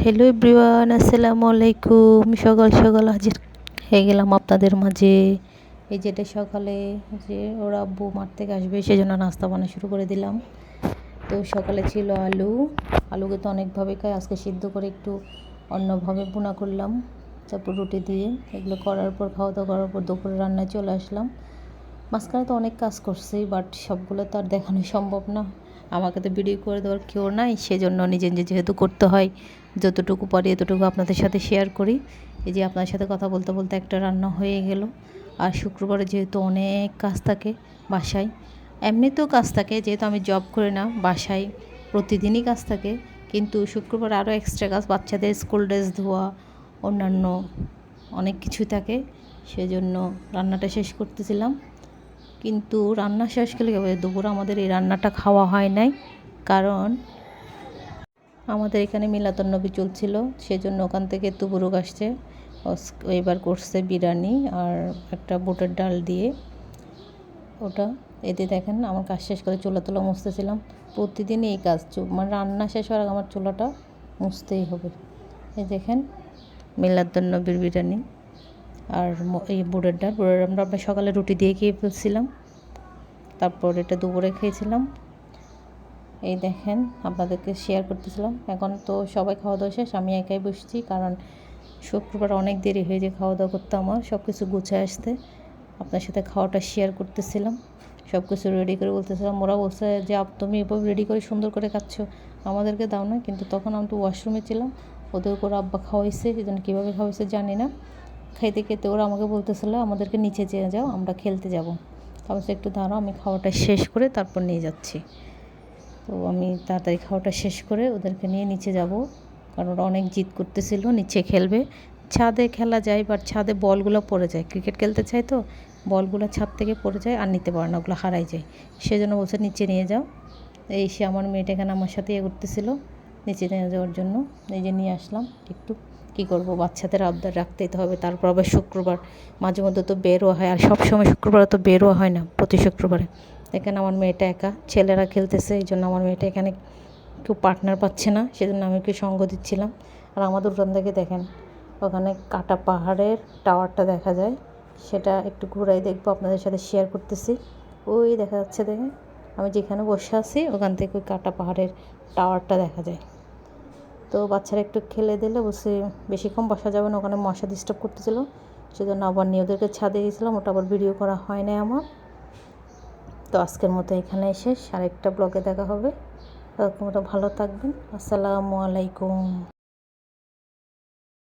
Hello everyone আসসালামু আলাইকুম। সকাল সকাল হাজির হয়ে গেলাম আপনাদের মাঝে। এই যেটা সকালে যে ওরা আব্বু মাঠ থেকে আসবে সেই জন্য নাস্তা বানা শুরু করে দিলাম। তো সকালে ছিল আলু। আলুকে তো অনেকভাবে খাই, আজকে সিদ্ধ করে একটু অন্যভাবে বোনা করলাম। তারপর রুটি দিয়ে এগুলো করার পর খাওয়া দাওয়া করার পর দুপুরে রান্নায় চলে আসলাম। মাঝখানে তো অনেক কাজ করছি বাট সবগুলো তো আর দেখানো সম্ভব না। আমাকে তো ভিডিও করে দেওয়ার কেউ নাই, সেজন্য নিজে নিজে যেহেতু করতে হয়, যতটুকু পারি এতটুকু আপনাদের সাথে শেয়ার করি। এই যে আপনার সাথে কথা বলতে বলতে একটা রান্না হয়ে গেল, আর শুক্রবারে যেহেতু অনেক কাজ থাকে বাসায়, এমনিতেও কাজ থাকে, যেহেতু আমি জব করি না, বাসায় প্রতিদিনই কাজ থাকে, কিন্তু শুক্রবার আরও এক্সট্রা কাজ, বাচ্চাদের স্কুল ড্রেস ধোয়া, অন্যান্য অনেক কিছুই থাকে, সেজন্য রান্নাটা শেষ করতেছিলাম। কিন্তু রান্না শেষ করলে দুপুর আমাদের এই রান্নাটা খাওয়া হয় নাই। কারণ আমাদের এখানে মিলাতন্নবী চলছিল, সেজন্য ওখান থেকে তুবুরুক আসছে। এবার করছে বিরিয়ানি আর একটা বুটের ডাল দিয়ে ওটা। এতে দেখেন আমার কাজ শেষ করে চুলা তোলা মুছতেছিলাম। প্রতিদিন এই কাজ মানে রান্না শেষ হওয়ার আমার চুলাটা মুছতেই হবে। এই দেখেন মিলাদুন্নবীর বিরিয়ানি। আর এই বুড়ের ডাল বুড়ের আমরা সকালে রুটি দিয়ে খেয়ে ফেলছিলাম। তারপর এটা দুপুরে খেয়েছিলাম। এই দেখেন, আপনাদেরকে শেয়ার করতেছিলাম। এখন তো সবাই খাওয়া দাওয়া শেষ, আমি একাই বসছি কারণ শুক্রবার অনেক দেরি হয়ে যায় খাওয়া দাওয়া করতে আমার সব কিছু গুছায় আসতে। আপনার সাথে খাওয়াটা শেয়ার করতেছিলাম। সব কিছু রেডি করে বলতেছিলাম, ওরা বলছে যে তুমি এভাবে রেডি করে সুন্দর করে খাচ্ছ, আমাদেরকে দাও না। কিন্তু তখন আমি তো ওয়াশরুমে ছিলাম, ওদের করে আব্বা খাওয়াইছে সেজন্য কীভাবে খাওয়াইছে জানি না। খাইতে খেতে ওরা আমাকে বলতেছিল, আমাদেরকে নিচে যেয়ে যাও, আমরা খেলতে যাব। তারপর একটু দাঁড়াও, আমি খাওয়াটা শেষ করে তারপর নিয়ে যাচ্ছি। তো আমি তাড়াতাড়ি খাওয়াটা শেষ করে ওদেরকে নিয়ে নিচে যাব, কারণ ওরা অনেক জিদ করতেছিল, নিচে খেলবে। ছাদে খেলা যায় বাট ছাদে বলগুলো পড়ে যায়। ক্রিকেট খেলতে চাই তো, বলগুলো ছাদ থেকে পড়ে যায় আর নিতে পারে না, ওগুলো হারাই যায়। সেজন্য বলছে, নিচে নিয়ে যাও। এই সে আমার মেয়েটা এখানে আমার সাথে ইয়ে করতেছিল। নিচে নিয়ে যাওয়ার জন্য, এই যে নিয়ে আসলাম। একটু কী করব? বাচ্চাদের আবদার রাখতেই তো হবে। তারপর আবার শুক্রবার। মাঝে মধ্যে তো বেরও হয়। আর সব সময় শুক্রবার তো বেরও হয় না প্রতি শুক্রবারে। এখানে আমার মেয়েটা একা। ছেলেরা খেলতেছে, এই জন্য আমার মেয়েটা এখানে কেউ পার্টনার পাচ্ছে না। সেজন্য আমি একটু সঙ্গ দিচ্ছিলাম। আর আমাদের উঠান থেকে দেখেন, ওখানে কাটা পাহাড়ের টাওয়ারটা দেখা যায়। সেটা একটু ঘুরাই দেখব, আপনাদের সাথে শেয়ার করতেছি। ওই দেখা যাচ্ছে দেখে আমি যেখানে বসে আছি, ওখান থেকে ওই কাটা পাহাড়ের টাওয়ারটা দেখা যায়। তো বাচ্চারা একটু খেলে দিলে বসে বেশিক্ষণ বসা যাবে না। ওখানে মশা ডিস্টার্ব করতেছিল। সেজন্য আবার নিয়ে ওদেরকে ছাদে গেছিলাম। ওটা আবার ভিডিও করা হয় না আমার। তো আজকের মতো এখানে এসে আরেকটা ব্লগে দেখা হবে। তখন ভালো থাকবেন। আসসালামু আলাইকুম।